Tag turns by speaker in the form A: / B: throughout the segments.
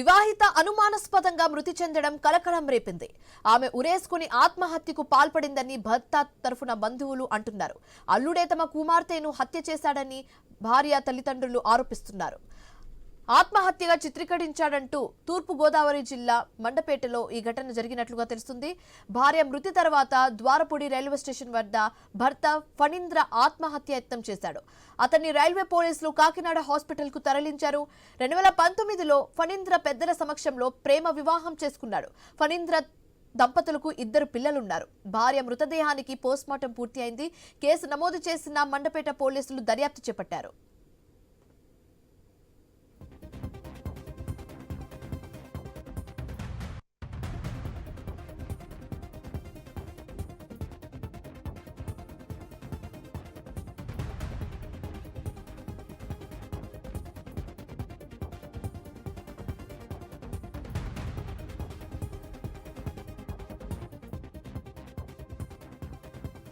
A: వివాహిత అనుమానాస్పదంగా మృతి చెందడం కలకలం రేపింది. ఆమె ఉరేసుకుని ఆత్మహత్యకు పాల్పడిందని భర్త తరఫున బంధువులు అంటున్నారు. అల్లుడే తమ కుమార్తెను హత్య చేశాడని భార్య తల్లిదండ్రులు ఆరోపిస్తున్నారు. ఆత్మహత్యగా చిత్రీకరించాడంటూ తూర్పు గోదావరి జిల్లా మండపేటలో ఈ ఘటన జరిగినట్లుగా తెలుస్తుంది. భార్య మృతి తర్వాత ద్వారపూడి రైల్వే స్టేషన్ వద్ద భర్త ఫణీంద్ర ఆత్మహత్య యత్నం చేశాడు. అతన్ని రైల్వే పోలీసులు కాకినాడ హాస్పిటల్కు తరలించారు. రెండు వేల పంతొమ్మిదిలో ఫణీంద్ర పెద్దల సమక్షంలో ప్రేమ వివాహం చేసుకున్నాడు. ఫణీంద్ర దంపతులకు ఇద్దరు పిల్లలున్నారు. భార్య మృతదేహానికి పోస్ట్మార్టం పూర్తి అయింది. కేసు నమోదు చేసిన మండపేట పోలీసులు దర్యాప్తు చేపట్టారు.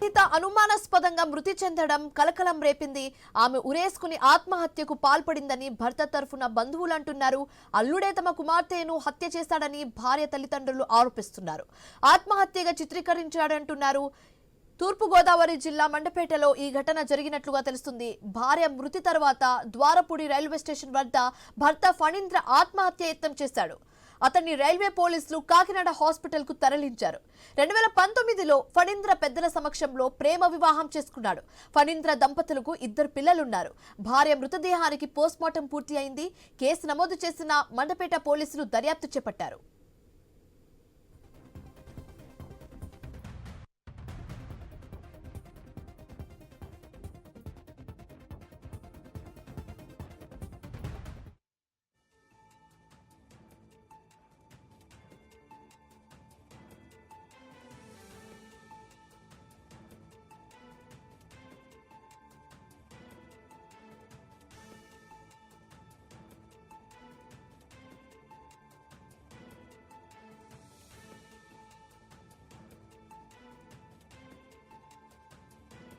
A: సీత అనుమానాస్పదంగా మృతి చెందడం కలకలం రేపింది. ఆమె ఉరేసుకుని ఆత్మహత్యకు పాల్పడిందని భర్త తరఫున బంధువులు అంటున్నారు అల్లుడే తమ కుమార్తెను హత్య చేశాడని భార్య తల్లిదండ్రులు ఆరోపిస్తున్నారు. ఆత్మహత్యగా చిత్రీకరించాడంటున్నారు. తూర్పుగోదావరి జిల్లా మండపేటలో ఈ ఘటన జరిగినట్లుగా తెలుస్తుంది. భార్య మృతి తర్వాత ద్వారపూడి రైల్వే స్టేషన్ వద్ద భర్త ఫణీంద్ర ఆత్మహత్య యత్నం చేశాడు. అతన్ని రైల్వే పోలీసులు కాకినాడ హాస్పిటల్కు తరలించారు. రెండు వేల పంతొమ్మిదిలో ఫణీంద్ర పెద్దల సమక్షంలో ప్రేమ వివాహం చేసుకున్నాడు. ఫణీంద్ర దంపతులకు ఇద్దరు పిల్లలున్నారు. భార్య మృతదేహానికి పోస్ట్మార్టం పూర్తి అయింది. కేసు నమోదు చేసిన మండపేట పోలీసులు దర్యాప్తు చేపట్టారు.